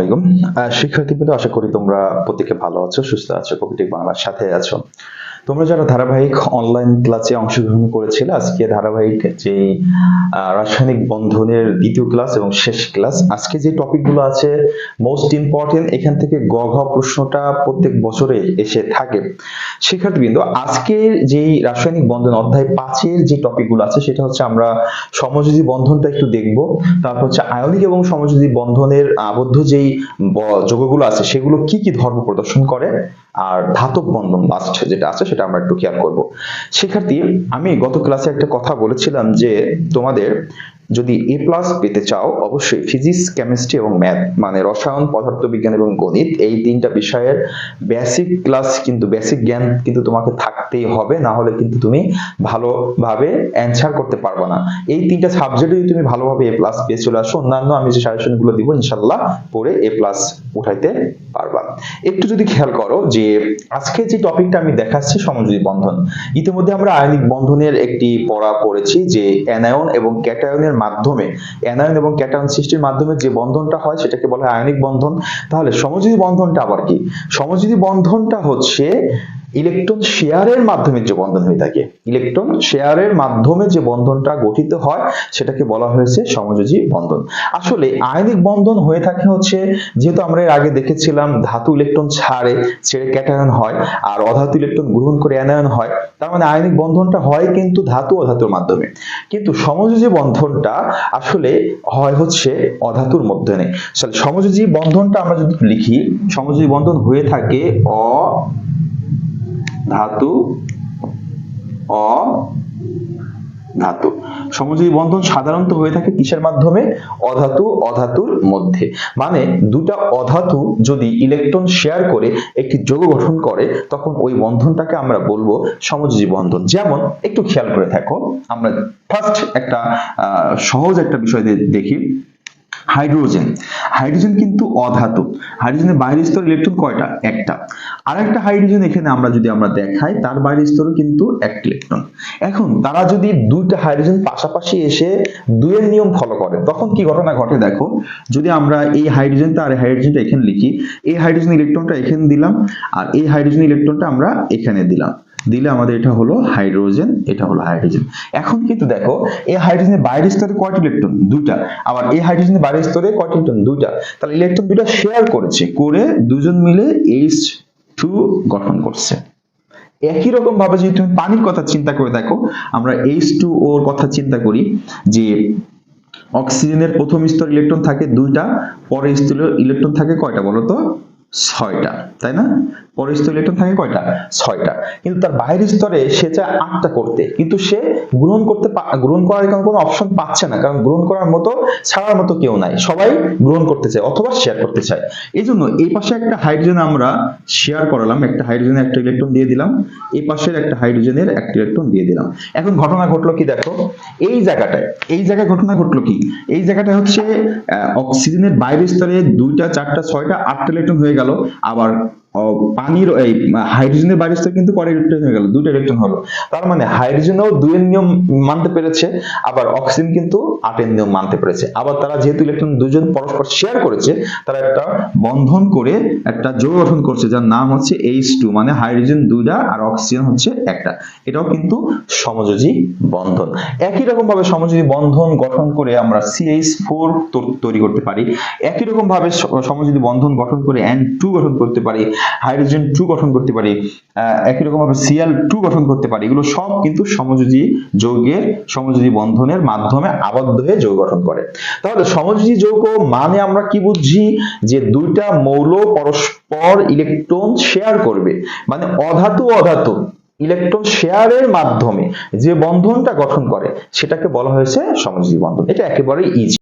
আলাইকুম। শিক্ষার্থীবৃন্দ আশা করি তোমরা প্রত্যেকে ভালো আছো সুস্থ আছো প্রকৃতি বাংলার সাথে আছো। তোমরা যারা ধারাবাহিক অনলাইন ক্লাসে অংশগ্রহণ করেছিলে, আজকে ধারাবাহিক যে রাসায়নিক বন্ধনের দ্বিতীয় ক্লাস এবং শেষ ক্লাস আজকে যে টপিকগুলো আছে মোস্ট ইম্পর্টেন্ট এখান থেকে গ ঘ প্রশ্নটা প্রত্যেক বছরে এসে থাকে। শিক্ষার্থীবৃন্দ আজকের যেই রাসায়নিক বন্ধন অধ্যায় পাঁচের যে টপিকগুলো আছে, সেটা হচ্ছে আমরা সমযোজী বন্ধনটা একটু দেখব। তারপর হচ্ছে আয়নিক এবং সমযোজী বন্ধনের আবদ্ধ যেই যৌগগুলো আছে, সেগুলো কি কি ধর্ম প্রদর্শন করে? আর ধাতব বন্ধন লাস্ট যেটা আছে সেটা আমরা একটু খেয়াল করব। শিক্ষার্থী, আমি গত ক্লাসে একটা কথা বলেছিলাম যে তোমাদের যদি এ প্লাস পেতে চাও, অবশ্যই ফিজিক্স কেমিস্ট্রি এবং ম্যাথ মানে রসায়ন, পদার্থবিজ্ঞান এবং গণিত, এই তিনটা বিষয়ের বেসিক ক্লাস কিন্তু বেসিক জ্ঞান কিন্তু তোমাকে থাকতেই হবে না হলে কিন্তু তুমি ভালোভাবে অ্যান্সার করতে পারবে না। এই তিনটা সাবজেক্টে যদি তুমি ভালোভাবে এ প্লাস পেয়ে চলে আসো, অন্যান্য আমি যে সাজেশনগুলো দিব ইনশাল্লাহ পড়ে এ প্লাস উঠাইতে পারবা। একটু যদি খেয়াল করো যে, আজকে যে টপিকটা আমি দেখাচ্ছি, সমযোজী বন্ধন, ইতিমধ্যে আমরা আয়নিক বন্ধনের একটি পড়া পড়েছি যে অ্যানায়ন এবং ক্যাটায়নের মাধ্যমে অ্যানায়ন এবং ক্যাটায়ন সৃষ্টির মাধ্যমে যে বন্ধনটা হয় সেটাকে বলা হয় আয়নিক বন্ধন। তাহলে সমযোজী বন্ধনটা আবার কি? সমযোজী বন্ধনটা হচ্ছে ইলেকট্রন শেয়ারের মাধ্যমে যে বন্ধন হয়ে থাকে, ইলেকট্রন শেয়ারের মাধ্যমে যে বন্ধনটা গঠিত হয়, সেটাকে বলা হয়েছে সমযোজী বন্ধন। আসলে আয়নিক বন্ধন হয়ে থাকে হচ্ছে, যেহেতু আমরা এর আগে দেখেছিলাম ধাতু ইলেকট্রন ছাড়ে, ছেড়ে ক্যাটায়ন হয়, আর অধাতু ইলেকট্রন গ্রহণ করে অ্যানায়ন হয়, তার মানে আয়নিক বন্ধনটা হয় কিন্তু ধাতু অধাতুর মাধ্যমে। কিন্তু সমযোজী বন্ধনটা আসলে হয় হচ্ছে অধাতুর মধ্যে নেই। সমযোজী বন্ধনটা আমরা যদি লিখি, সমযোজী বন্ধন হয়ে থাকে অ ধাতু, অ, ধাতু। সমযোজী বন্ধন সাধারণত হয়ে থাকে কিসের মাধ্যমে? অধাতু, অধাতুর মধ্যে। মানে দুটা অধাতু যদি ইলেকট্রন শেয়ার করে, একটি যৌগ গঠন করে, তখন ওই বন্ধনটাকে আমরা বলব সমযোজী বন্ধন। যেমন, একটু খেয়াল করে থাকো আমরা ফার্স্ট একটা সহজ একটা বিষয় দেখি। হাইড্রোজেন। হাইড্রোজেন কিন্তু অধাতু। হাইড্রোজেনের বাইরের স্তর ইলেকট্রন কয়টা? একটা। আর একটা হাইড্রোজেন এখানে আমরা যদি আমরা দেখাই, তার বাইরের স্তরও কিন্তু একটা ইলেকট্রন। এখন তারা যদি দুইটা হাইড্রোজেন পাশাপাশি এসে দুয়ের নিয়ম ফলো করে, তখন কি ঘটনা ঘটে দেখো? যদি আমরা এই হাইড্রোজেনটা আর হাইড্রোজেনটা এখানে লিখি, এই হাইড্রোজেন ইলেকট্রনটা এখানে দিলাম, আর এই হাইড্রোজেন ইলেকট্রনটা আমরা এখানে দিলাম। দিলে আমাদের এটা হলো হাইড্রোজেন এটা হলো হাইড্রোজেন এখন কিন্তু দেখো, এই হাইড্রোজেনের বাইরের স্তরে কয়টি ইলেকট্রন দুইটা। আবার এই হাইড্রোজেনের বাইরের স্তরে কয়টি ইলেকট্রন দুইটা। তাহলে ইলেকট্রন দুইটা শেয়ার করেছে, করে দুজন মিলে এইচ টু গঠন করছে। একই রকম ভাবে যদি তুমি পানির কথা চিন্তা করে দেখো, আমরা এইচ টু ওর কথা চিন্তা করি, যে অক্সিজেনের প্রথম স্তর ইলেকট্রন থাকে দুইটা, পরের স্তরে ইলেকট্রন থাকে কয়টা বলো তো ছয়টা, তাই না? পরের স্তরে ইলেকট্রন থাকে কয়টা? ছয়টা। কিন্তু তার বাইরের স্তরে সে চায় আটটা করতে। কিন্তু সে গ্রহণ করতে গ্রহণ করার কোনো অপশন পাচ্ছে না। কারণ গ্রহণ করার মতো, ছাড়ার মতো কেউ নাই। সবাই গ্রহণ করতে চায় অথবা শেয়ার করতে চায়। এই জন্য এই পাশে একটা হাইড্রোজেন আমরা শেয়ার করালাম। একটা হাইড্রোজেনের একটা ইলেকট্রন দিয়ে দিলাম। এই পাশের একটা হাইড্রোজেনের একটা ইলেকট্রন দিয়ে দিলাম। এখন ঘটনা ঘটলো কি দেখো? এই জায়গাটায়, এই জায়গায় ঘটনা ঘটলো কি? এই জায়গাটা হচ্ছে অক্সিজেনের বাইরের স্তরে দুইটা, চারটা, ছয়টা, আটটা ইলেকট্রন হয়ে গেল। আবার পানির এই হাইড্রোজেনের বাইরের কিন্তু পরে ইলেকট্রন হয়ে গেল দুটো ইলেকট্রন হলো। তার মানে হাইড্রোজেনও দুইয়ের নিয়ম মানতে পেরেছে, আবার অক্সিজেন কিন্তু আটের নিয়ম মানতে পেরেছে। আবার তারা যেহেতু ইলেকট্রন দুজন পরস্পর শেয়ার করেছে, তারা একটা বন্ধন করে একটা যৌগ গঠন করছে, যার নাম হচ্ছে এইচ টু মানে হাইড্রোজেন দুইটা আর অক্সিজেন হচ্ছে একটা। এটাও কিন্তু সমযোজী বন্ধন। একই রকম ভাবে সমযোজী বন্ধন গঠন করে আমরা সিএইচ ফোর তৈরি করতে পারি। একই রকম ভাবে সমযোজী বন্ধন গঠন করে এন টু গঠন করতে পারি। হাইড্রোজেন টু গঠন করতে পারি একই রকম ভাবে সিএল টু গঠন করতে পারি, এগুলো সব কিন্তু সমযোজী যৌগের সমযোজী বন্ধনের মাধ্যমে আবদ্ধ হয়ে যৌগ গঠন করে। তাহলে সমযোজী যৌগ মানে আমরা কি বুঝি? যে দুইটা মৌল পরস্পর ইলেকট্রন শেয়ার করবে মানে অধাতু অধাতু ইলেকট্রন শেয়ারের মাধ্যমে যে বন্ধনটা গঠন করে, সেটাকে বলা হয়েছে সমযোজী বন্ধন। এটা একেবারে ইজি